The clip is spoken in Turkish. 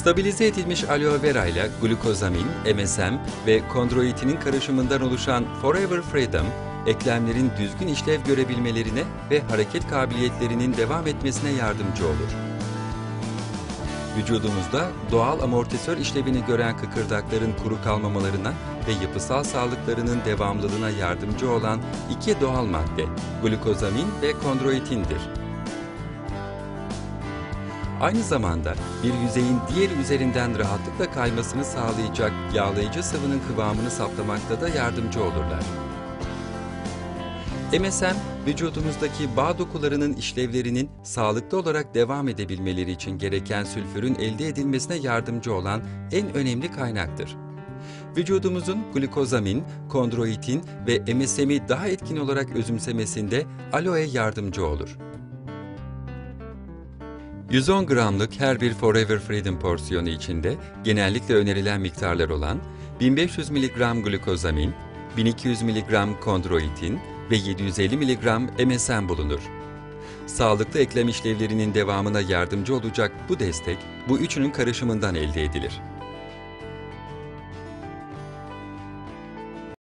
Stabilize edilmiş aloe vera ile glukozamin, MSM ve kondroitinin karışımından oluşan Forever Freedom, eklemlerin düzgün işlev görebilmelerine ve hareket kabiliyetlerinin devam etmesine yardımcı olur. Vücudumuzda doğal amortisör işlevini gören kıkırdakların kuru kalmamalarına ve yapısal sağlıklarının devamlılığına yardımcı olan iki doğal madde, glukozamin ve kondroitindir. Aynı zamanda bir yüzeyin diğer üzerinden rahatlıkla kaymasını sağlayacak yağlayıcı sıvının kıvamını saptamakta da yardımcı olurlar. MSM, vücudumuzdaki bağ dokularının işlevlerinin sağlıklı olarak devam edebilmeleri için gereken sülfürün elde edilmesine yardımcı olan en önemli kaynaktır. Vücudumuzun glukozamin, kondroitin ve MSM'i daha etkin olarak özümsemesinde aloe yardımcı olur. 110 gramlık her bir Forever Freedom porsiyonu içinde genellikle önerilen miktarlar olan 1500 mg glukozamin, 1200 mg kondroitin ve 750 mg MSM bulunur. Sağlıklı eklem işlevlerinin devamına yardımcı olacak bu destek, bu üçünün karışımından elde edilir.